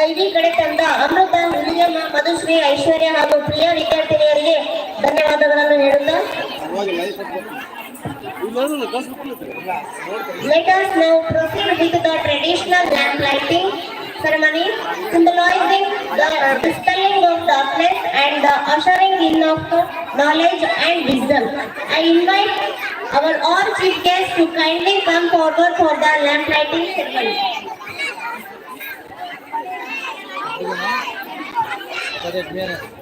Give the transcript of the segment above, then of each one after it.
ಐದನೇ ಕಡೆ ತಂದ ಅಮೃತ ನಿಲಿಯಮ್ಮ ಮಧುಶ್ರೀ, ಐಶ್ವರ್ಯ ಹಾಗೂ ಪ್ರಿಯ ವಿದ್ಯಾರ್ಥಿನಿಯರಿಗೆ ಧನ್ಯವಾದಗಳನ್ನು ನೀಡುತ್ತಾ letters now proceed with the traditional lamp lighting ceremony symbolising the spelling of the place and the ushering in of knowledge and wisdom I invite our all chief guest to kindly come forward for the lamp lighting ceremony Hat er mehr.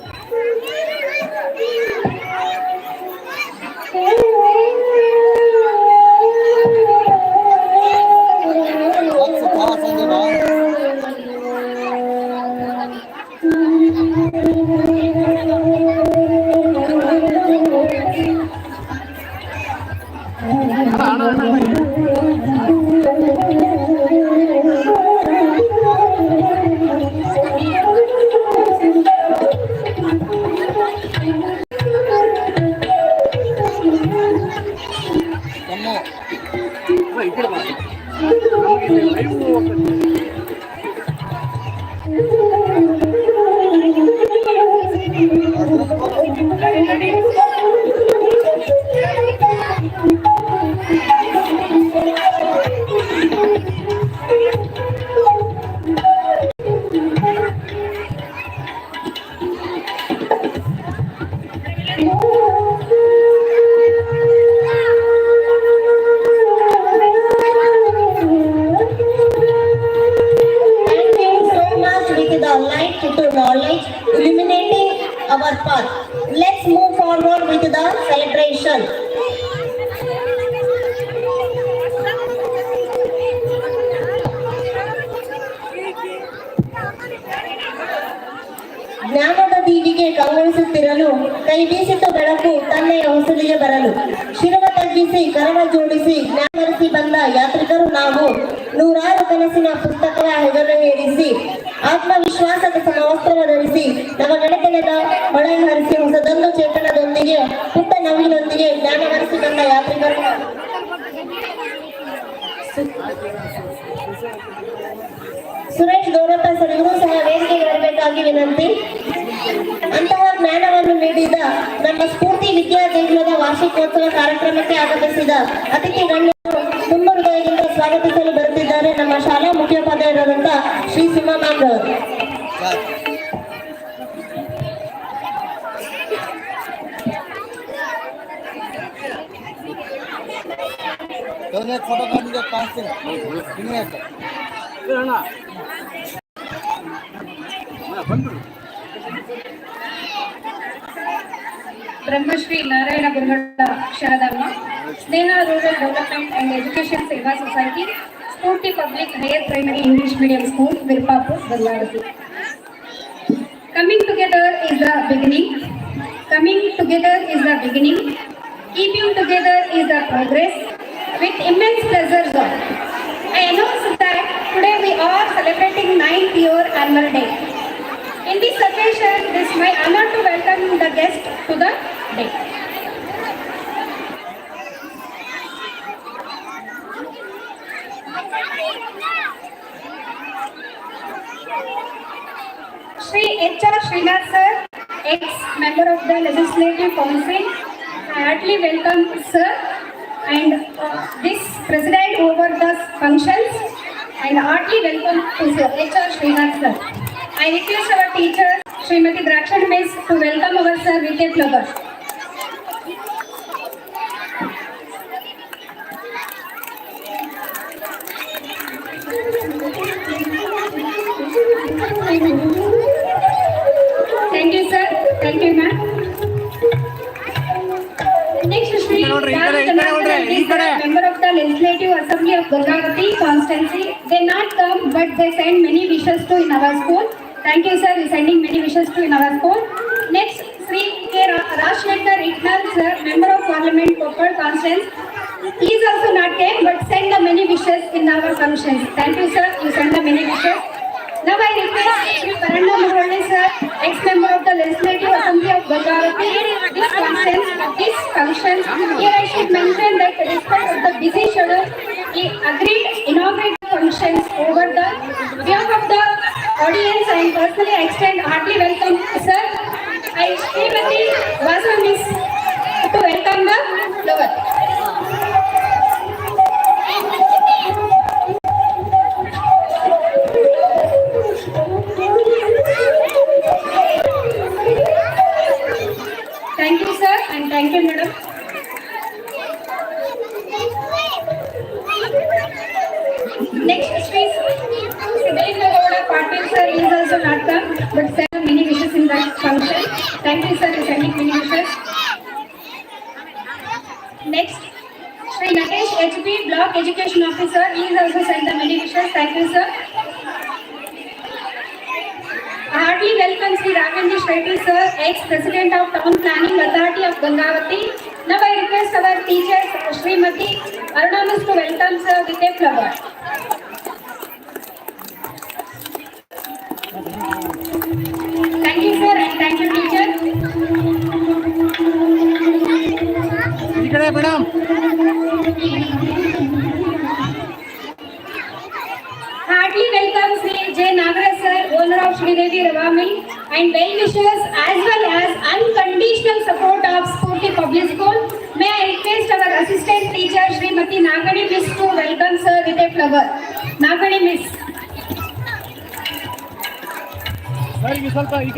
ಪುಟ್ಟ ನವಿನೊಂದಿಗೆ ಜ್ಞಾನ ಬಂದ ಯಾತ್ರಿಕರು. Suresh ಗೌರಪ್ಪ sir ಸಹ ವೇದಿಕೆಗೆ ಬರಬೇಕಾಗಿ ವಿನಂತಿ ಅಂತಹ ಜ್ಞಾನವನ್ನು ನೀಡಿದ ನಮ್ಮ ಸ್ಫೂರ್ತಿ ವಿದ್ಯಾ ದೇಗುಲದ ವಾರ್ಷಿಕೋತ್ಸವ ಕಾರ್ಯಕ್ರಮಕ್ಕೆ ಆಗಮಿಸಿದ ಅತಿಥಿ ಗಣ್ಯರು ತುಂಬ ಸ್ವಾಗತಿಸಲು ಬರುತ್ತಿದ್ದಾರೆ ನಮ್ಮ ಶಾಲಾ ಮುಖ್ಯೋಪಾಧ್ಯಾಯರಾದಂತಹ ಶ್ರೀ ಸಿಂಹ ಮ್ಯಾಮ್ ರವರು ಫೋಟೋ ಕಾಡಿಗೆ ಕಾಣಿಸ್ತೀನಿ ಹಿಂಗೆ ಬ್ರಹ್ಮಶ್ರೀ ನಾರಾಯಣ ಗುರುಗಳ Akshardham Sneha rural development and education Seva society Spoorthi public higher primary English medium school Virupapur Gangavathi coming together is the beginning coming together is the beginning keeping together is the progress with immense pleasure zone. I announce that today we are celebrating 9th year annual day. In this occasion, it is my honor to welcome the guests to the day. Sri H.R. Srinath sir, ex-member of the Legislative Council, I heartily welcome sir and uh, this president over the functions and heartily welcome to sir H.R. Srinath sir. I request our teacher Srimati Drakshan Miss to welcome our sir with a Gangavati constituency. They not come, but they send many wishes to in our school. Thank you, sir. Sending many wishes to in our school. Next, Sri K. Ra- Rajshekar Itnal, sir, member of Parliament, Koppal constituency. He is also not came, but send the many wishes in our functions. Thank you, sir. You send the many wishes. Now I request Shri Paranda Murugalle sir, ex-member of the Legislative Assembly of Gangavati, this conference, this function, here I should mention that despite of the busy schedule, he agreed inaugurate functions over the behalf of the audience and personally extend heartily welcome sir. I Srimati Vasu Miss Biplab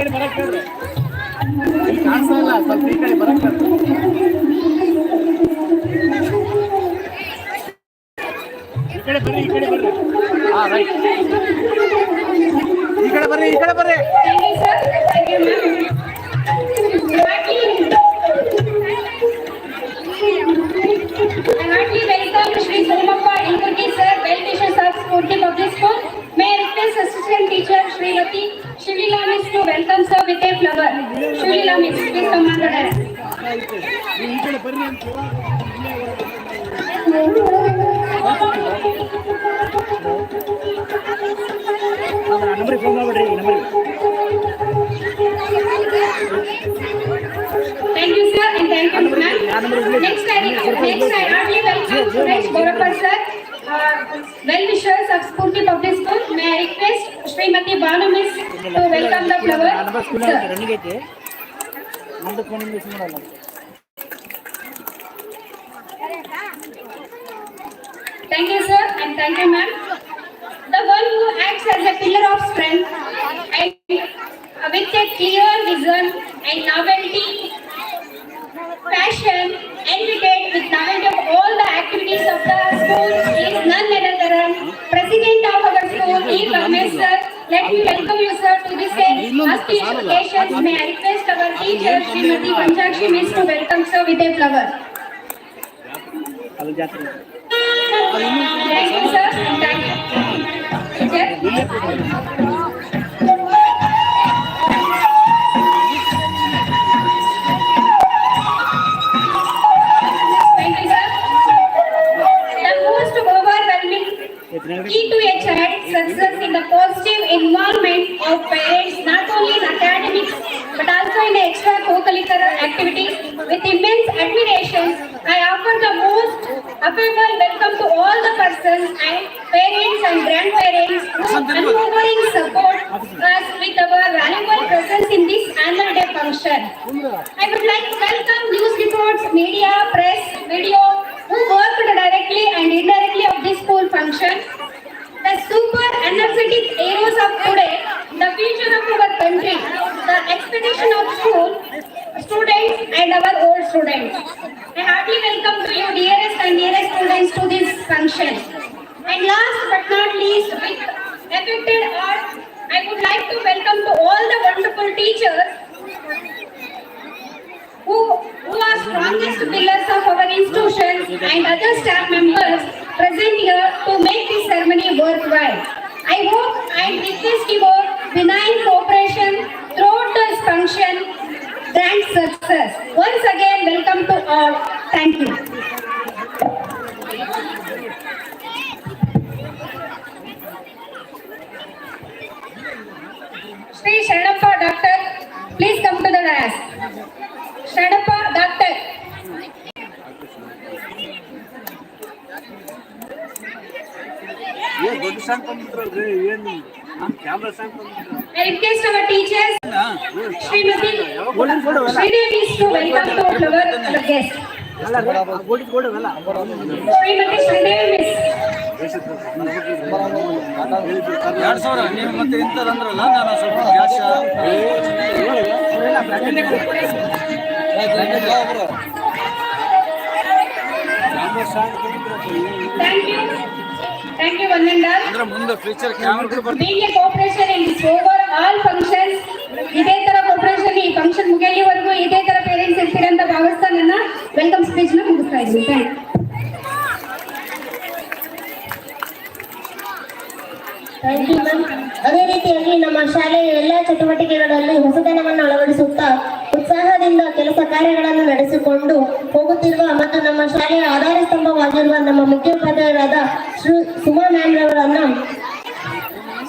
ಕಡೆ ಬರಕ್ ಹೇಳ್ರಿ. ಇಲ್ಲಿ ಕಾಣಿಸ್ತಾ ಇಲ್ಲ ಸ್ವಲ್ಪ ಈ ಕಡೆ ಬರಕ್ ಈ ಕಡೆ ಬರ್ರಿ ಈ ಕಡೆ ಬರ್ರಿ. ಹಾ ರೈಟ್ ಈ ಕಡೆ ಬರ್ರಿ ಈ ಕಡೆ ಬರ್ರಿ. You sir. Sir I public welcome ನಂಬರಿಗೆ ಫೋನ್ ಮಾಡ್ಬಿಡ್ರಿ ಈ ನಂಬರಿಗೆ Thank you sir and thank you ma'am. Next I next I heartily welcome Suresh Borappa sir, uh, well wishers of Spurti Public School. May I request Srimati Banu Miss to welcome the flower. Number school Sir. Running ಐತಿ ನಂದು ಫೋನಿಂದ use ಮಾಡಲ್ಲ Thank you, sir, and thank you, ma'am. The one who acts as a pillar of strength and with a clear vision and novelty, passion, educated with knowledge of all the activities of the school is none other than President of our school, E. Ramesh, sir. Let me welcome you, sir, to this stage. occasion may I request our teacher, Srimati Panchakshi Miss, to welcome sir with a flower. Thank you, sir. Thank you. Teacher. key to a child success in the positive involvement of parents, not only in academics, but also in the extracurricular activities. With immense admiration, I offer the most affable welcome to all the persons and parents and grandparents who unwavering support us with our valuable presence in this annual day function. I would like to welcome news reports, media, press, video, who worked directly and indirectly of this school function. The super energetic heroes of today, the future of our country, the expectation of school, students and our old students. I heartily welcome to you dearest and dearest students to this function. And last but not least, with affected heart, I would like to welcome to all the wonderful teachers who, who are strongest pillars of our institutions and other staff members ceremony worthwhile. I hope and request your benign cooperation throughout this function, grand success. Once again, welcome to all. Thank you. Sri Shanappa Doctor, please come to the dais. ಕಾಮಂತ್ರರೇ ಏನು ಆ camera song ತಂದಿ್ರೇ ಎಕೆ ಸ್ಟುವರ್ teachers ಟೀಮಬಿನ್ ಒನ್ ಕೋಡ ಮತ್ತೆ ಇಂತ ನಾನು ಸ್ವಲ್ಪ ವ್ಯತ್ಯಾಸ ಇದೆ ಎಲ್ಲ ಪ್ರದನ್ನ thank you Thank you, one and all. ಅಂದ್ರೆ ಮುಂದೆ future camera Being a cooperation in this over all functions, ಇದೇ ತರ cooperation ಈ ಫಂಕ್ಷನ್ ಮುಗಿಯುವವರೆಗೂ ಇದೇ ತರ ಪೇರೆಂಟ್ಸ್ ಇರ್ತೀರಂತ ಭಾವಿಸ್ತಾ ನನ್ನ ವೆಲ್ಕಮ್ ಸ್ಪೀಚ್ನ ಮುಗಿಸ್ತಾ ಇದ್ದೀನಿ. ಥ್ಯಾಂಕ್ ಥ್ಯಾಂಕ್ ಯು ಮ್ಯಾಮ್ ಅದೇ ರೀತಿಯಾಗಿ ನಮ್ಮ ಶಾಲೆಯ ಎಲ್ಲ ಚಟುವಟಿಕೆಗಳಲ್ಲಿ ಹೊಸತನವನ್ನು ಅಳವಡಿಸುತ್ತಾ ಉತ್ಸಾಹದಿಂದ ಕೆಲಸ ಕಾರ್ಯಗಳನ್ನು ನಡೆಸಿಕೊಂಡು ಹೋಗುತ್ತಿರುವ ಮತ್ತು ನಮ್ಮ ಶಾಲೆಯ ಆಧಾರ ಸ್ತಂಭವಾಗಿರುವ ನಮ್ಮ ಮುಖ್ಯೋಪಾಧ್ಯಾಯರಾದ ಶ್ರೀ ಸುಮಾ ಮ್ಯಾಮ್ ರವರನ್ನ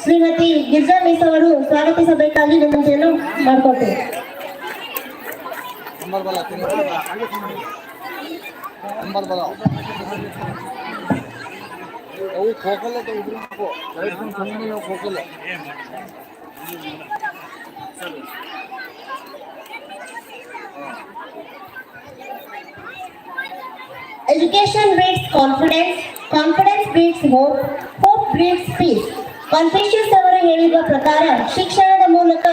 ಶ್ರೀಮತಿ ಗಿರ್ಜಾ ಮಿಸ್ ಅವರು ಸ್ವಾಗತಿಸಬೇಕಾಗಿ ವಿನಂತಿಯನ್ನು ಮಾಡಿಕೊಟ್ಟರು Education breeds confidence, confidence breeds hope, hope breeds peace. ಕಾನ್ಫ್ಯೂಷಿಯಸ್ ಅವರು ಹೇಳಿರುವ ಪ್ರಕಾರ ಶಿಕ್ಷಣದ ಮೂಲಕ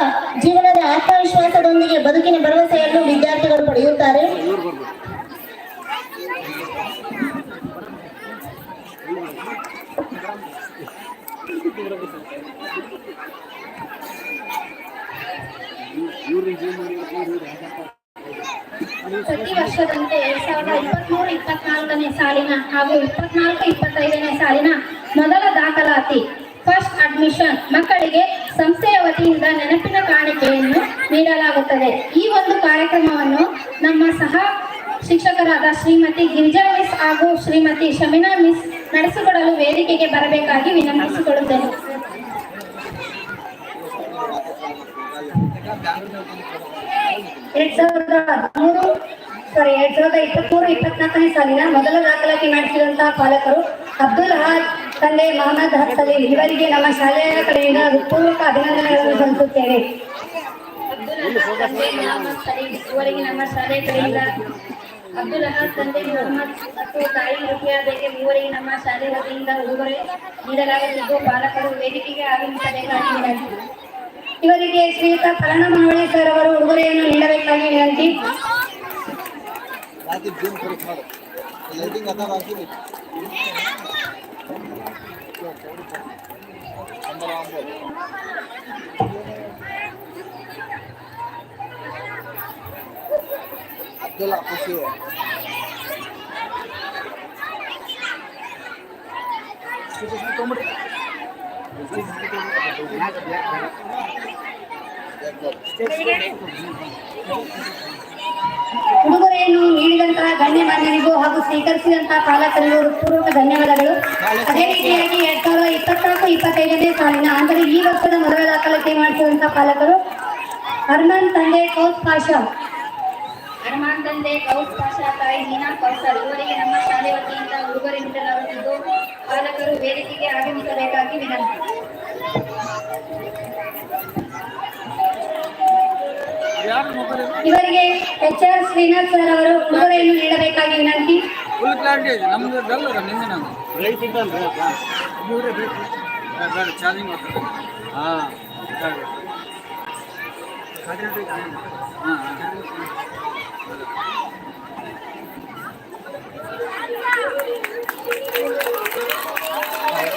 ಜೀವನದ ಆತ್ಮವಿಶ್ವಾಸದೊಂದಿಗೆ ಬದುಕಿನ ಭರವಸೆಯನ್ನು ವಿದ್ಯಾರ್ಥಿಗಳು ಪಡೆಯುತ್ತಾರೆ ಪ್ರತಿ ವರ್ಷದಂತೆ ಎರಡ್ ಸಾವಿರದ ಇಪ್ಪತ್ಮೂರು, ಇಪ್ಪತ್ನಾಲ್ಕನೇ ಸಾಲಿನ ಹಾಗೂ ಇಪ್ಪತ್ನಾಲ್ಕು, ಇಪ್ಪತ್ತೈದನೇ ಸಾಲಿನ ಮೊದಲ ದಾಖಲಾತಿ ಫಸ್ಟ್ ಅಡ್ಮಿಷನ್ ಮಕ್ಕಳಿಗೆ ಸಂಸ್ಥೆಯ ವತಿಯಿಂದ ನೆನಪಿನ ಕಾಣಿಕೆಯನ್ನು ನೀಡಲಾಗುತ್ತದೆ. ಈ ಒಂದು ಕಾರ್ಯಕ್ರಮವನ್ನು ನಮ್ಮ ಸಹ ಶಿಕ್ಷಕರಾದ ಶ್ರೀಮತಿ ಗಿರಿಜಾ ಮಿಸ್ ಹಾಗೂ ಶ್ರೀಮತಿ ಶಮಿನಾ ಮಿಸ್ ನಡೆಸಿಕೊಡಲು ವೇದಿಕೆಗೆ ಬರಬೇಕಾಗಿ ವಿನಂತಿಸಿಕೊಳ್ಳುತ್ತೇನೆ. ಎರಡ್ ಸಾವಿರದ ಹದಿಮೂರು ಸಾರಿ ಎರಡ್ ಸಾವಿರದ ಇಪ್ಪತ್ಮೂರು, ಇಪ್ಪತ್ನಾಲ್ಕನೇ ಸಾಲಿನ ಮೊದಲ ದಾಖಲಾತಿ ಮಾಡಿಸಿದಂತಹ ಪಾಲಕರು ಅಬ್ದುಲ್ ಹಾದ್ ತಂದೆ ಮೊಹಮ್ಮದ್ ಹತ್ತಲಿ ಇವರಿಗೆ ನಮ್ಮ ಶಾಲೆಯ ಕಡೆಯಿಂದ ಹೃತ್ಪೂರ್ವಕ ಅಭಿನಂದನೆಗಳನ್ನು ಸಲ್ಲಿಸುತ್ತೇವೆ ಸಲೀಂ ಇವರಿಗೆ ನಮ್ಮ ಶಾಲೆಯ ಕಡೆಯಿಂದ ಅಬ್ದುಲ್ ಅಹಾದ್ ತಂದೆ ಮತ್ತು ತಾಯಿ ರುಕಿಯಾ ಮೂವರಿಗೆ ನಮ್ಮ ಶಾಲೆ ವತಿಯಿಂದ ಉಡುಗೊರೆ ನೀಡಲಾಗುತ್ತಿದ್ದು. ಪಾಲಕರು ವೇದಿಕೆಗೆ ಆಗಮಿಸಬೇಕಾಗಿ ಇವರಿಗೆ ಶ್ರೀಯುತ ಕರಣ ಮನವಳ್ಳಿ ಸರ್ ಅವರು ಉಡುಗೊರೆಯನ್ನು ನೀಡಬೇಕಾಗಿ ವಿನಂತಿ. ಲೈಟಿಂಗ್ ಅದ ಹಾಕಿರಿ ಅಬ್ದುಲ್ ಖುಷಿ. ಉಡುಗೊರೆಯನ್ನು ನೀಡಿದಂತಹ ಗಣ್ಯಮಾನ್ಯರಿಗೂ ಹಾಗೂ ಸ್ವೀಕರಿಸಿದಂತಹ ಪಾಲಕರಿಗೂ ಪೂರ್ವಕ ಧನ್ಯವಾದಗಳು. ಅದೇ ರೀತಿಯಾಗಿ ಎರಡ್ ಸಾವಿರದ ಇಪ್ಪತ್ನಾಲ್ಕು, ಇಪ್ಪತ್ತೈದನೇ ಸಾಲಿನ ಅಂದರೆ ಈ ವರ್ಷದ ಮೊದಲ ದಾಖಲಾತಿ ಮಾಡಿಸಿದಂತಹ ಪಾಲಕರು ಅರ್ಮನ್ ತಂದೆ ಕೌಸ್ ಪಾಷಾ. ಅರ್ಮಾನ್ ತಂದೆ ಕೌಸ್ ಪಾಷಾ ತಾಯಿ ಮೀನಾ ಕೌಸರ್ ಇವರಿಗೆ ನಮ್ಮ ಶಾಲೆ ವತಿಯಿಂದ ಉಡುಗೊರೆ ನೀಡಲಾಗುತ್ತಿದ್ದು. ಪಾಲಕರು ವೇದಿಕೆಗೆ ಆಗಮಿಸಬೇಕಾಗಿ ವಿನಂತಿ. ಇವರಿಗೆ ಎಚ್ ಆರ್ ಶ್ರೀನಾಥ್ ಸರ್ ಅವರು ಉಡುಗೊರೆಯನ್ನು ನೀಡಬೇಕಾಗಿ ವಿನಂತಿ. ಫುಲ್ ಕ್ಲಾರಿಟಿ ಇದೆ. ನಮ್ದು ಬೆಲ್ಲ ನಾನು. ರೈಟ್ ಚಾರ್ಜಿಂಗ್ ಹಾಂ. ಹಾಂ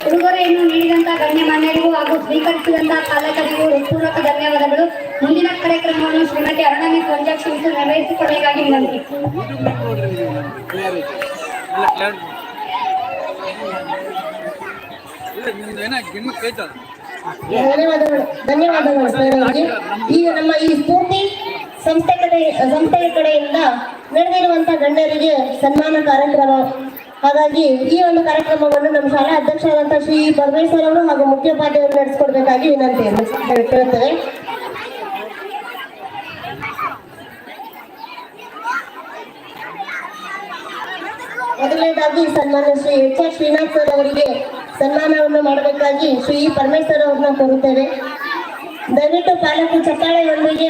ಉಡುಗೊರೆಯನ್ನು ನೀಡಿದಂತಹ ಗಣ್ಯಮಾನ್ಯರಿಗೂ ಹಾಗೂ ಸ್ವೀಕರಿಸಿದಂತಹ ಪಾಲಕರಿಗೂ ಹೃತ್ಪೂರ್ವಕ ಧನ್ಯವಾದಗಳು. ಮುಂದಿನ ಕಾರ್ಯಕ್ರಮವನ್ನು ಶ್ರೀಮತಿ ಅರುಣಾಮಿ ಗಿಮ್ಮಕ್ ಐತದ ಧನ್ಯವಾದಗಳು ಧನ್ಯವಾದಗಳು ಸರ್ ಈಗ ನಮ್ಮ ಈ ಸ್ಫೂರ್ತಿ ಸಂಸ್ಥೆ ಕಡೆ, ಸಂಸ್ಥೆಯ ಕಡೆಯಿಂದ ನಡೆದಿರುವಂತಹ ಗಣ್ಯರಿಗೆ ಸನ್ಮಾನ ಕಾರ್ಯಕ್ರಮ ಹಾಗಾಗಿ ಈ ಒಂದು ಕಾರ್ಯಕ್ರಮವನ್ನು ನಮ್ಮ ಶಾಲಾ ಅಧ್ಯಕ್ಷರಾದಂತಹ ಶ್ರೀ ಪರಮೇಶ್ವರ್ ಅವರು ಹಾಗೂ ಮುಖ್ಯೋಪಾಧ್ಯಾಯರು ನಡೆಸಿಕೊಡ್ಬೇಕಾಗಿ ವಿನಂತಿಯನ್ನು ಕೇಳುತ್ತೇವೆ ಮೊದಲನೇದಾಗಿ ಸನ್ಮಾನ Shri H R Srinath sir ಅವರಿಗೆ ಸನ್ಮಾನವನ್ನು ಮಾಡಬೇಕಾಗಿ ಶ್ರೀ ಪರಮೇಶ್ವರ್ ಅವ್ರನ್ನ ಕೋರುತ್ತೇವೆ. ದಯವಿಟ್ಟು ಪಾಲಕ ಚಪ್ಪಾಳೆಯೊಂದಿಗೆ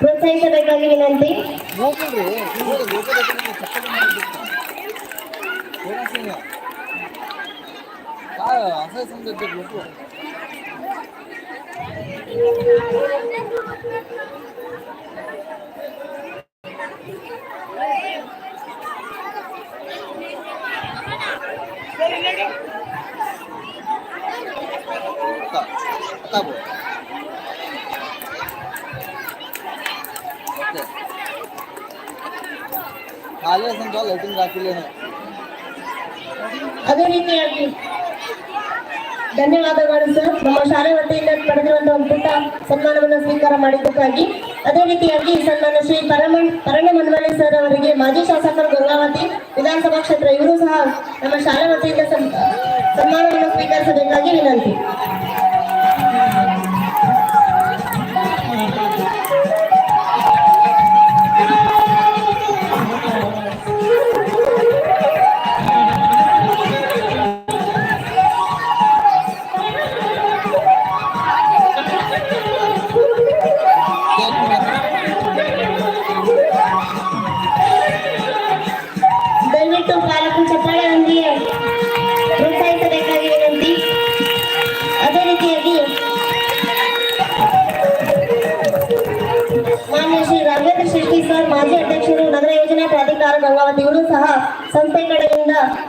ಪ್ರೋತ್ಸಾಹಿಸಬೇಕಾಗಿ ವಿನಂತಿ. 내가 생각. 나야, 아사히 선배들 보고. 아까, 아까 뭐. 어때? 가려선 잘 얻은 것 같길래. ಅದೇ ರೀತಿಯಾಗಿ ಧನ್ಯವಾದಗಳು ಸರ್. ನಮ್ಮ ಶಾಲೆ ವತಿಯಿಂದ ಪಡೆದಿರುವಂತಹ ಒಂದು ಪುಟ್ಟ ಸನ್ಮಾನವನ್ನು ಸ್ವೀಕಾರ ಮಾಡಿದ್ದಕ್ಕಾಗಿ. ಅದೇ ರೀತಿಯಾಗಿ ಸನ್ಮಾನ ಶ್ರೀ ಪರಮ ಪರಣ ಮನ್ಮನೆ ಸರ್ ಅವರಿಗೆ ಮಾಜಿ ಶಾಸಕರು ಗಂಗಾವತಿ, ವಿಧಾನಸಭಾ ಕ್ಷೇತ್ರ ಇವರು ಸಹ ನಮ್ಮ ಶಾಲೆ ವತಿಯಿಂದ ಸನ್- ಸನ್ಮಾನವನ್ನು ಸ್ವೀಕರಿಸಬೇಕಾಗಿ ವಿನಂತಿ.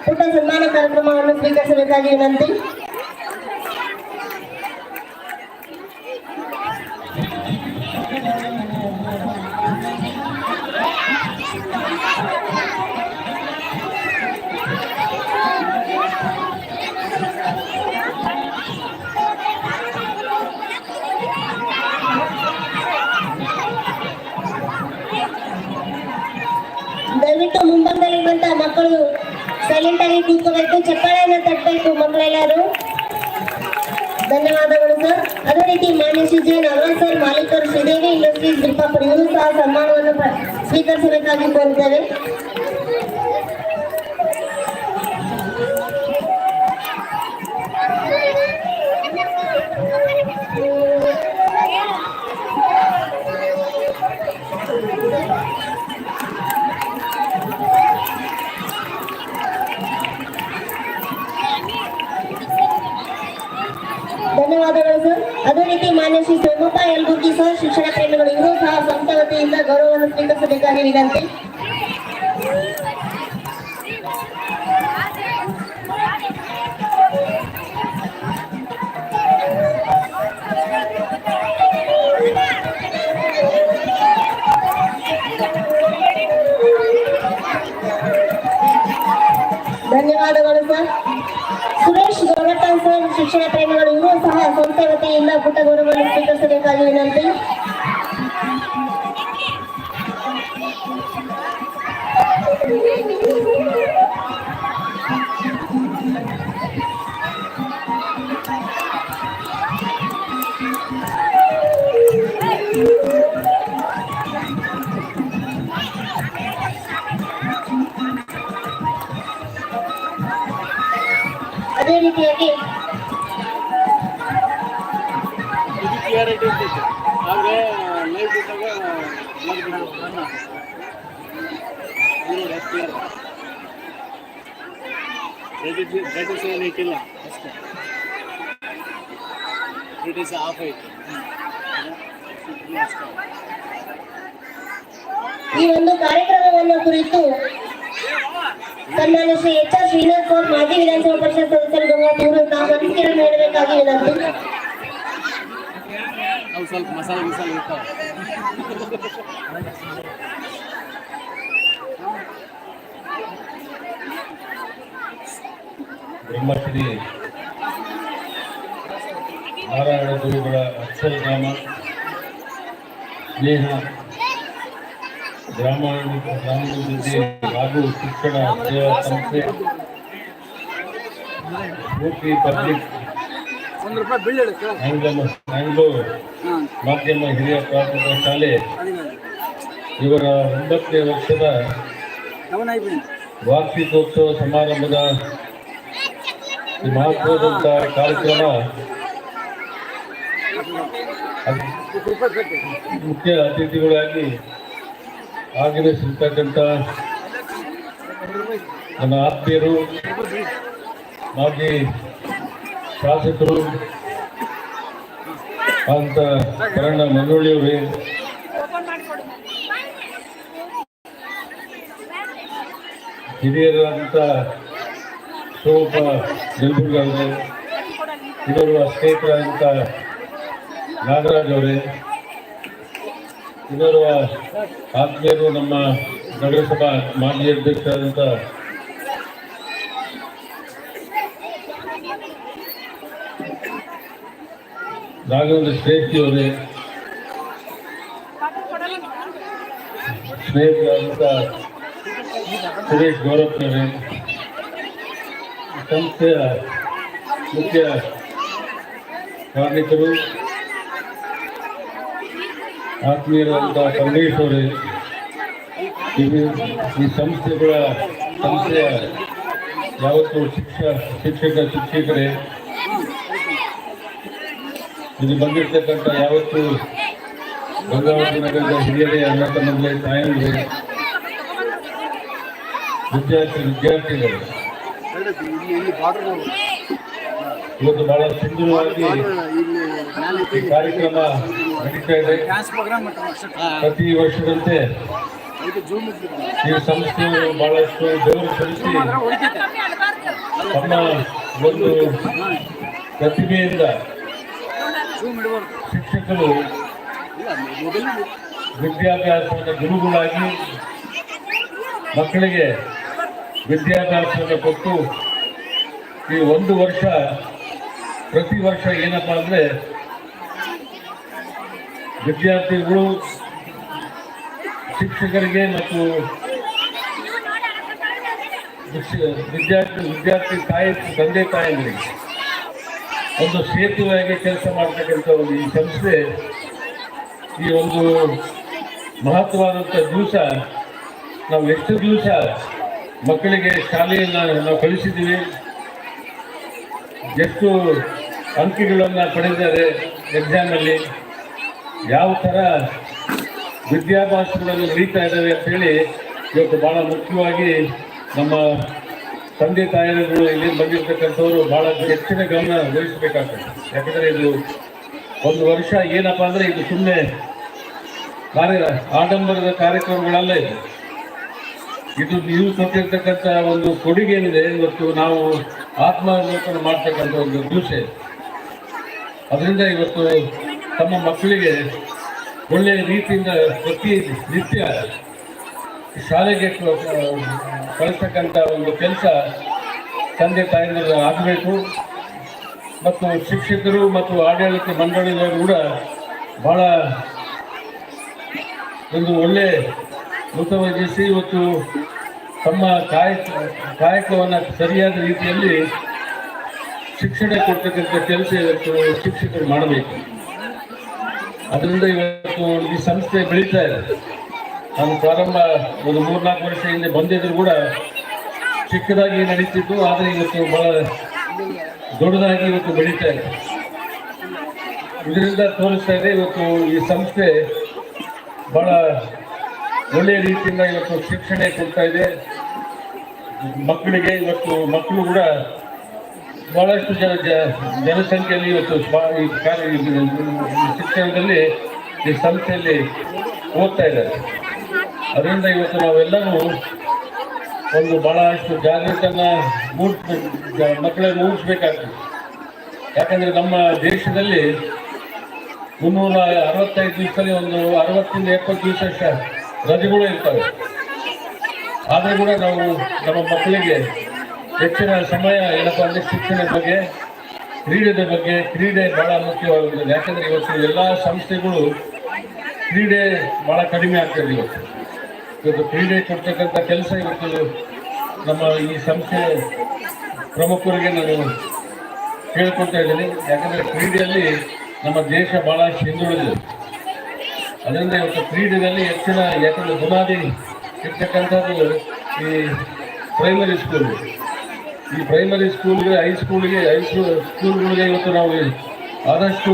ಕಡೆಯಿಂದ ಪುಟ್ಟ ಸನ್ಮಾನ ಕಾರ್ಯಕ್ರಮವನ್ನು ಸ್ವೀಕರಿಸಬೇಕಾಗಿ ವಿನಂತಿ ದಯವಿಟ್ಟು ಮುಂಭಾಗದಲ್ಲಿರುವಂತಹ ಮಕ್ಕಳು ಸೈಲೆಂಟ್ ಆಗಿ ಕೂತ್ಕೋಬೇಕು ಚಪ್ಪಾಳೆಯನ್ನು ತಟ್ಟಬೇಕು ಮಕ್ಕಳೆಲ್ಲರೂ ಧನ್ಯವಾದಗಳು ಸರ್ ಅದೇ ರೀತಿ ಮಾನ್ಯ ಶ್ರೀ ಜೆ ಸರ್ ಮಾಲೀಕರು ಶ್ರೀದೇವಿ ಇಂಡಸ್ಟ್ರೀಸ್ ಬಿಲ್ಪಾಪುರ ಇವರು ಸಹ ಸನ್ಮಾನವನ್ನು ಸ್ವೀಕರಿಸಬೇಕಾಗಿ ಕೋರುತ್ತೇವೆ ಗೌರವವನ್ನು ಸ್ವೀಕರಿಸಬೇಕಾಗಿ ವಿನಂತಿ ಧನ್ಯವಾದಗಳು ಸರ್. ಸುರೇಶ್ ಗೌರಟ್ಟ ಸರ್, ಶಿಕ್ಷಣ ಪ್ರೇಮಿಗಳು, ಇವರು ಸಹ ಸಂಸ್ಥೆ ವತಿಯಿಂದ ಪುಟ್ಟ ಗೌರವವನ್ನು ಸ್ವೀಕರಿಸಬೇಕಾಗಿ ವಿನಂತಿ. ಸನ್ಮಾನ್ಯ ಶ್ರೀ ಎಚ್ ಆರ್ ಶ್ರೀನಿವಾಸ್ ಅವರು ಮಾಜಿ ವಿಧಾನಸಭಾ ಪರಿಷತ್ ಸದಸ್ಯರು ಇವರು ತಾವು ಅನಿಸಿಕೆಯನ್ನು ನೀಡಬೇಕಾಗಿ ವಿನಂತಿ ಸ್ವಲ್ಪ ಮಸಾಲೆ ಗಿಸಾಲೆ ಇರ್ತಾವೆ. ಬ್ರಹ್ಮಶ್ರೀ ನಾರಾಯಣ ಗುರುಗಳ ಅಕ್ಷರಧಾಮ ಸ್ನೇಹ ಗ್ರಾಮಾಭಿವೃದ್ಧಿ ಗ್ರಾಮಾಭಿವೃದ್ಧಿ ಹಾಗೂ ಶಿಕ್ಷಣ ಸಂಸ್ಥೆ. ಸ್ಫೂರ್ತಿ ಪಬ್ಲಿಕ್ ಆಂಗ್ಲ ಮಾಧ್ಯಮ ಹಿರಿಯ ಪ್ರಾಥಮಿಕ ಶಾಲೆ. ಇವರ ಒಂಬತ್ತನೇ ವರ್ಷದ ವಾರ್ಷಿಕೋತ್ಸವ ಸಮಾರಂಭದ ಈ ಮಹತ್ವದಂತ ಕಾರ್ಯಕ್ರಮ ಮುಖ್ಯ ಅತಿಥಿಗಳಾಗಿ ಆಗಮಿಸಿರ್ತಕ್ಕಂಥ ನನ್ನ ಆತ್ಮೀಯರು, ಮಾಜಿ ಶಾಸಕರು ಅಂತ ಕರಣ ಮನೋಳಿಯವರೇ ಹಿರಿಯರಾದಂಥ ಶೋಭ ಯಲಬುರ್ಗ ಅವರೇ, ಇವರು ಸ್ನೇಹಿತರಾದಂಥ ನಾಗರಾಜ್ ಅವರೇ. ಇನ್ನೋರ್ವ ಆತ್ಮೀಯರು ನಮ್ಮ ನಗರಸಭಾ ಮಾಜಿ ಅಧ್ಯಕ್ಷರಾದಂಥ ರಾಘವೇಂದ್ರ ಶ್ರೇಷ್ಠಿ ಅವರೇ ಸ್ನೇಹಿತರಾದಂಥ ಸುರೇಶ್ ಗೌರಪ್ಪನವರೇ, ಸಂಸ್ಥೆಯ ಮುಖ್ಯ ಕಾರ್ಮಿಕರು ಆತ್ಮೀಯರಾದಂಥ ಪರಮೇಶ್ ಅವರೇ ಇದು ಈ ಸಂಸ್ಥೆಗಳ ಸಂಸ್ಥೆಯ ಯಾವತ್ತು ಶಿಕ್ಷ, ಶಿಕ್ಷಕ, ಶಿಕ್ಷಕರೇ ಇಲ್ಲಿ ಬಂದಿರ್ತಕ್ಕಂಥ ಯಾವತ್ತು ಗಂಗಾವತಿ ನಗರದ ಹಿರಿಯರೇ, ಅಣ್ಣ ತಮ್ಮಂದ್ರೆ, ತಾಯಂದ್ರೆ, ವಿದ್ಯಾರ್ಥಿ, ವಿದ್ಯಾರ್ಥಿಗಳು. ಇವತ್ತು ಬಹಳ ಸುಂದರವಾಗಿ ಈ ಕಾರ್ಯಕ್ರಮ ನಡೀತಾ ಇದೆ. ಪ್ರತಿ ವರ್ಷದಂತೆ ಈ ಸಂಸ್ಥೆಯವರು ಬಹಳಷ್ಟು ದೇವರು ಸಲ್ಲಿಸಿ ತಮ್ಮ ಒಂದು ಪ್ರತಿಭೆಯಿಂದ ಶಿಕ್ಷಕರು ವಿದ್ಯಾಭ್ಯಾಸದ ಗುರುಗಳಾಗಿ ಮಕ್ಕಳಿಗೆ ವಿದ್ಯಾಭ್ಯಾಸವನ್ನು ಕೊಟ್ಟು ಈ ಒಂದು ವರ್ಷ ಪ್ರತಿ ವರ್ಷ ಏನಪ್ಪಾ ಅಂದ್ರೆ ವಿದ್ಯಾರ್ಥಿಗಳು, ಶಿಕ್ಷಕರಿಗೆ ಮತ್ತು ವಿದ್ಯಾರ್ಥಿ ವಿದ್ಯಾರ್ಥಿ ತಾಯಿ ತಂದೆ ತಾಯಿಗಳಿಗೆ ಒಂದು ಸೇತುವೆಯಾಗಿ ಕೆಲಸ ಮಾಡ್ತಕ್ಕಂಥ ಒಂದು ಈ ಸಂಸ್ಥೆ, ಈ ಒಂದು ಮಹತ್ವವಾದಂಥ ದಿವಸ, ನಾವು ಎಷ್ಟು ದಿವಸ ಮಕ್ಕಳಿಗೆ ಶಾಲೆಯನ್ನು ನಾವು ಕಳಿಸಿದ್ದೀವಿ, ಎಷ್ಟು ಅಂಕಿಗಳನ್ನು ಪಡೆದಿದ್ದಾರೆ ಎಕ್ಸಾಮಲ್ಲಿ ಯಾವ ಥರ ವಿದ್ಯಾಭ್ಯಾಸಗಳನ್ನು ನಡೀತಾ ಇದ್ದಾವೆ ಅಂತೇಳಿ ಇವತ್ತು ಭಾಳ ಮುಖ್ಯವಾಗಿ ನಮ್ಮ ತಂದೆ ತಾಯಿಗಳು ಇಲ್ಲಿ ಬಂದಿರತಕ್ಕಂಥವ್ರು ಭಾಳ ಹೆಚ್ಚಿನ ಗಮನ ವಹಿಸಬೇಕಾಗ್ತದೆ. ಯಾಕಂದರೆ ಇದು ಒಂದು ವರ್ಷ ಏನಪ್ಪ ಅಂದರೆ ಇದು ಸುಮ್ಮನೆ ಕಾರ್ಯ ಆಡಂಬರದ ಕಾರ್ಯಕ್ರಮಗಳಲ್ಲ ಇದೆ. ಇದು ನೀವು ಕೊಟ್ಟಿರ್ತಕ್ಕಂಥ ಒಂದು ಕೊಡುಗೆ ಏನಿದೆ ಇವತ್ತು ನಾವು ಆತ್ಮಾವಲೋಕನ ಮಾಡ್ತಕ್ಕಂಥ ಒಂದು ದಿವಸ ಅದರಿಂದ ಇವತ್ತು ತಮ್ಮ ಮಕ್ಕಳಿಗೆ ಒಳ್ಳೆಯ ರೀತಿಯಿಂದ ಪ್ರತಿ ನಿತ್ಯ ಶಾಲೆಗೆ ಕಳಿಸ್ತಕ್ಕಂಥ ಒಂದು ಕೆಲಸ ತಂದೆ ತಾಯಿಗಳು ಆಗಬೇಕು. ಮತ್ತು ಶಿಕ್ಷಕರು ಮತ್ತು ಆಡಳಿತ ಮಂಡಳಿಗಳು ಕೂಡ ಬಹಳ ಒಂದು ಒಳ್ಳೆ ಮುತವಹಿಸಿ ಇವತ್ತು ತಮ್ಮ ಕಾಯಕ ಕಾಯಕವನ್ನು ಸರಿಯಾದ ರೀತಿಯಲ್ಲಿ ಶಿಕ್ಷಣ ಕೊಡ್ತಕ್ಕಂಥ ಕೆಲಸ ಇವತ್ತು ಶಿಕ್ಷಕರು ಮಾಡಬೇಕು. ಅದರಿಂದ ಇವತ್ತು ಈ ಸಂಸ್ಥೆ ಬೆಳೀತಾ ಇದೆ. ನಾನು ಪ್ರಾರಂಭ ಒಂದು ಮೂರ್ನಾಲ್ಕು ವರ್ಷ ಹಿಂದೆ ಬಂದಿದ್ರು ಕೂಡ ಚಿಕ್ಕದಾಗಿ ನಡೀತಿತ್ತು, ಆದರೆ ಇವತ್ತು ಬಹಳ ದೊಡ್ಡದಾಗಿ ಇವತ್ತು ಬೆಳೀತಾ ಇದೆ. ಇದರಿಂದ ತೋರಿಸ್ತಾ ಇದೆ, ಇವತ್ತು ಈ ಸಂಸ್ಥೆ ಬಹಳ ಒಳ್ಳೆಯ ರೀತಿಯಿಂದ ಇವತ್ತು ಶಿಕ್ಷಣ ಕೊಡ್ತಾ ಇದೆ. ಮಕ್ಕಳಿಗೆ ಇವತ್ತು ಮಕ್ಕಳು ಕೂಡ ಬಹಳಷ್ಟು ಜನ ಜನಸಂಖ್ಯೆಯಲ್ಲಿ ಇವತ್ತು ಈ ಶಿಕ್ಷಣದಲ್ಲಿ ಈ ಸಂಸ್ಥೆಯಲ್ಲಿ ಓದ್ತಾ ಇದ್ದಾರೆ. ಅದರಿಂದ ಇವತ್ತು ನಾವೆಲ್ಲರೂ ಒಂದು ಬಹಳಷ್ಟು ಜಾಗೃತನ ಮೂಡಿಸ್ಬೇಕು ಮಕ್ಕಳನ್ನು ಮೂಡಿಸ್ಬೇಕಾಗ್ತದೆ. ಯಾಕಂದರೆ ನಮ್ಮ ದೇಶದಲ್ಲಿ ಮುನ್ನೂರ ಅರವತ್ತೈದು ದಿವಸದಲ್ಲಿ ಒಂದು ಅರವತ್ತಿಂದ ಎಪ್ಪತ್ತು ದಿವಸ ರಜೆಗಳು ಇರ್ತವೆ. ಆದರೂ ಕೂಡ ನಾವು ನಮ್ಮ ಮಕ್ಕಳಿಗೆ ಹೆಚ್ಚಿನ ಸಮಯ ಏನಪ್ಪ ಅಂದರೆ ಶಿಕ್ಷಣ ಬಗ್ಗೆ, ಕ್ರೀಡೆದ ಬಗ್ಗೆ, ಕ್ರೀಡೆ ಬಹಳ ಮುಖ್ಯವಾಗುತ್ತದೆ ಯಾಕಂದರೆ ಇವತ್ತು ಎಲ್ಲ ಸಂಸ್ಥೆಗಳು ಕ್ರೀಡೆ ಬಹಳ ಕಡಿಮೆ ಆಗ್ತದೆ ಇವತ್ತು. ಇವತ್ತು ಕ್ರೀಡೆ ಕೊಡ್ತಕ್ಕಂಥ ಕೆಲಸ ಇವತ್ತು ನಮ್ಮ ಈ ಸಂಸ್ಥೆ ಪ್ರಮುಖರಿಗೆ ನಾನು ಕೇಳ್ಕೊಳ್ತಾ ಇದ್ದೀನಿ. ಯಾಕಂದರೆ ಕ್ರೀಡೆಯಲ್ಲಿ ನಮ್ಮ ದೇಶ ಬಹಳ ಹಿಂದುಳಿದಿದೆ. ಅದರಿಂದ ಇವತ್ತು ಕ್ರೀಡೆಯಲ್ಲಿ ಹೆಚ್ಚಿನ, ಯಾಕಂದರೆ ಬುನಾದಿ ಇರ್ತಕ್ಕಂಥದ್ದು ಈ ಪ್ರೈಮರಿ ಸ್ಕೂಲ್ ಈ ಪ್ರೈಮರಿ ಸ್ಕೂಲ್ಗೆ ಹೈಸ್ಕೂಲ್ಗೆ ಹೈ ಸ್ಕೂಲ್ಗಳಿಗೆ ಇವತ್ತು ನಾವು ಆದಷ್ಟು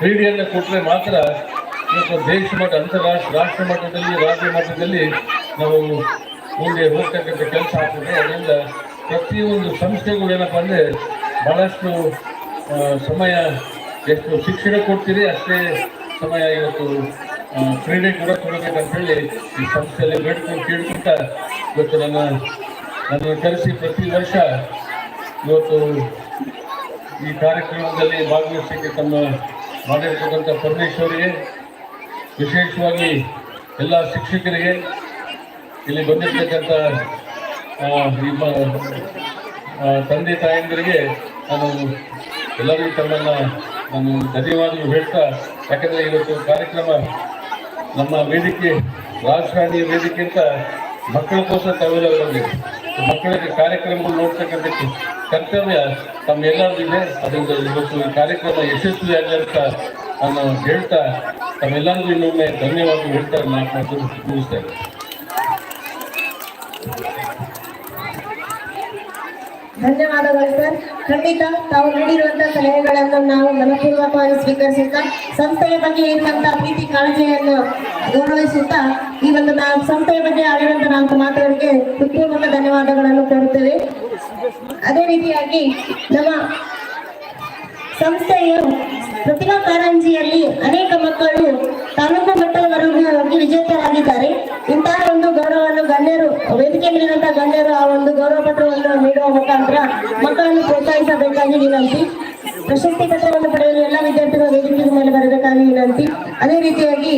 ಕ್ರೀಡೆಯನ್ನು ಕೊಟ್ಟರೆ ಮಾತ್ರ ಇವತ್ತು ದೇಶ ಮಟ್ಟ, ಅಂತಾರಾಷ್ಟ್ರ, ರಾಷ್ಟ್ರ ಮಟ್ಟದಲ್ಲಿ, ರಾಜ್ಯ ಮಟ್ಟದಲ್ಲಿ ನಾವು ಮುಂದೆ ಹೋಗ್ತಕ್ಕಂಥ ಕೆಲಸ ಆಗ್ತದೆ. ಅದರಿಂದ ಪ್ರತಿಯೊಂದು ಸಂಸ್ಥೆಗಳು ಏನಪ್ಪ ಅಂದರೆ ಭಾಳಷ್ಟು ಸಮಯ ಎಷ್ಟು ಶಿಕ್ಷಣ ಕೊಡ್ತೀರಿ, ಅಷ್ಟೇ ಸಮಯ ಇವತ್ತು ಕ್ರೀಡೆ ಕೂಡ ಕೊಡಬೇಕಂತೇಳಿ ಈ ಸಂಸ್ಥೆಯಲ್ಲಿ ಬೇಡ್ಕೊಂಡು ಕೇಳ್ಕೊಂತ ಇವತ್ತು ನನ್ನ ನನ್ನ ಕರೆಸಿ ಪ್ರತಿ ವರ್ಷ ಇವತ್ತು ಈ ಕಾರ್ಯಕ್ರಮದಲ್ಲಿ ಭಾಗವಹಿಸಲಿಕ್ಕೆ ತಮ್ಮ ಮಾಡಿರ್ತಕ್ಕಂಥ ಪರಮೇಶ್ವರಿಗೆ, ವಿಶೇಷವಾಗಿ ಎಲ್ಲ ಶಿಕ್ಷಕರಿಗೆ, ಇಲ್ಲಿ ಬಂದಿರ್ತಕ್ಕಂಥ ತಂದೆ ತಾಯಂದಿರಿಗೆ ನಾನು ಎಲ್ಲರಿಗೂ ತಮ್ಮನ್ನು ನಾನು ಧನ್ಯವಾದಗಳು ಹೇಳ್ತಾ, ಯಾಕಂದರೆ ಇವತ್ತು ಕಾರ್ಯಕ್ರಮ ನಮ್ಮ ವೇದಿಕೆ ರಾಜಕಾರಣಿಯ ವೇದಿಕೆ ಅಂತ ಮಕ್ಕಳಿಗೋಸ್ಕರ ತಾವೆಲ್ಲ ಬಂದಿದೆ. ಮಕ್ಕಳಿಗೆ ಕಾರ್ಯಕ್ರಮಗಳು ನೋಡ್ತಕ್ಕಂಥ ಕರ್ತವ್ಯ ತಮ್ಮೆಲ್ಲರಿಗೂ ಇದೆ ಅದರಿಂದ ಇವತ್ತು ಈ ಕಾರ್ಯಕ್ರಮ ಯಶಸ್ವಿಯಾಗಲಿ ಅಂತ ನಾನು ಹೇಳ್ತಾ ತಮ್ಮೆಲ್ಲರಿಗೂ ಇನ್ನೊಮ್ಮೆ ಧನ್ಯವಾದ ಹೇಳ್ತಾ ನಾಲ್ಕು ಮುಗಿಸ್ತಾ ಮುಗಿಸ್ತಾ ಧನ್ಯವಾದಗಳು ಸರ್. ಖಂಡಿತ ತಾವು ನೀಡಿರುವಂತಹ ಸಲಹೆಗಳನ್ನು ನಾವು ಮನಪೂರ್ವಕವಾಗಿ ಸ್ವೀಕರಿಸುತ್ತಾ ಸಂಸ್ಥೆಯ ಬಗ್ಗೆ ಇರುವಂತಹ ಪ್ರೀತಿ ಕಾಳಜಿಯನ್ನು ಗೌರವಿಸುತ್ತಾ ಈ ಒಂದು ನಾವು ಸಂಸ್ಥೆಯ ಬಗ್ಗೆ ಆಡಿರುವಂತಹ ನಾಲ್ಕು ಮಾತುಗಳಿಗೆ ಹೃತ್ಪೂರ್ವಕ ಧನ್ಯವಾದಗಳನ್ನು ಕೊಡುತ್ತೇವೆ ಅದೇ ರೀತಿಯಾಗಿ ನಮ್ಮ ಸಂಸ್ಥೆಯ ಪ್ರತಿಭಾ ಕಾರಂಜಿಯಲ್ಲಿ ಅನೇಕ ಮಕ್ಕಳು ತಾಲೂಕು ಮಟ್ಟದವರೆಗೂ ವಿಜೇತರಾಗಿದ್ದಾರೆ. ಇಂತಹ ಒಂದು ಗೌರವವನ್ನು ಗಣ್ಯರು, ವೇದಿಕೆ ಮೇಲಿರುವಂತಹ ಗಣ್ಯರು ಆ ಒಂದು ಗೌರವ ಪತ್ರವನ್ನು ನೀಡುವ ಮುಖಾಂತರ ಮಕ್ಕಳನ್ನು ಪ್ರೋತ್ಸಾಹಿಸಬೇಕಾಗಿ ವಿನಂತಿ. ಪ್ರಶಸ್ತಿ ಪತ್ರವನ್ನು ಪಡೆಯಲು ಎಲ್ಲ ವಿದ್ಯಾರ್ಥಿಗಳು ವೇದಿಕೆ ಮೇಲೆ ಬರಬೇಕಾಗಿ ವಿನಂತಿ. ಅದೇ ರೀತಿಯಾಗಿ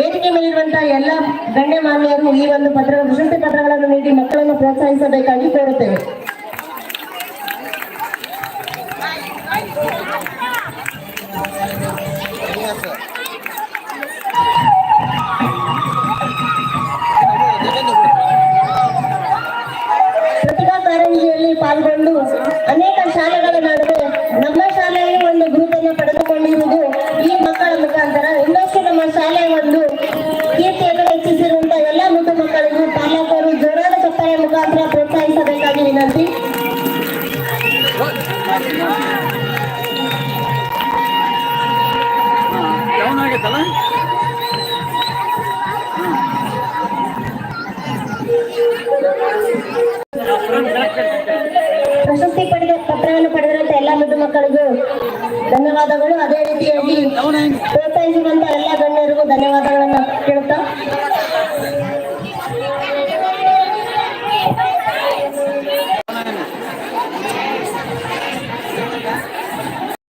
ವೇದಿಕೆ ಮೇಲಿರುವಂತಹ ಎಲ್ಲ ಗಣ್ಯಮಾನ್ಯರು ಈ ಒಂದು ಪತ್ರ, ಪ್ರಶಸ್ತಿ ಪತ್ರಗಳನ್ನು ನೀಡಿ ಮಕ್ಕಳನ್ನು ಪ್ರೋತ್ಸಾಹಿಸಬೇಕಾಗಿ ಕೋರುತ್ತೇವೆ. ಪ್ರತಿಭಾ ಕಾರಂಜಿಯಲ್ಲಿ ಪಾಲ್ಗೊಂಡು ಅನೇಕ ಶಾಲೆಗಳ ನಡುವೆ ನಮ್ಮ ಶಾಲೆ ಒಂದು ಗುರುತನ್ನು ಪಡೆದುಕೊಂಡಿರುವುದು ಈ ಮಕ್ಕಳ ಮುಖಾಂತರ. ಇನ್ನಷ್ಟು ನಮ್ಮ ಶಾಲೆ ಒಂದು ಮಕ್ಕಳಿಗೂ ಧನ್ಯವಾದಗಳು. ಅದೇ ರೀತಿಯಾಗಿ ಡೌನ್ ಹೆಂಗೆ ಪ್ರೋತ್ಸಾಹಿಸಿರುವಂತಹ ಎಲ್ಲ ಗಣ್ಯರಿಗೂ ಧನ್ಯವಾದಗಳನ್ನು ಕೇಳುತ್ತಾ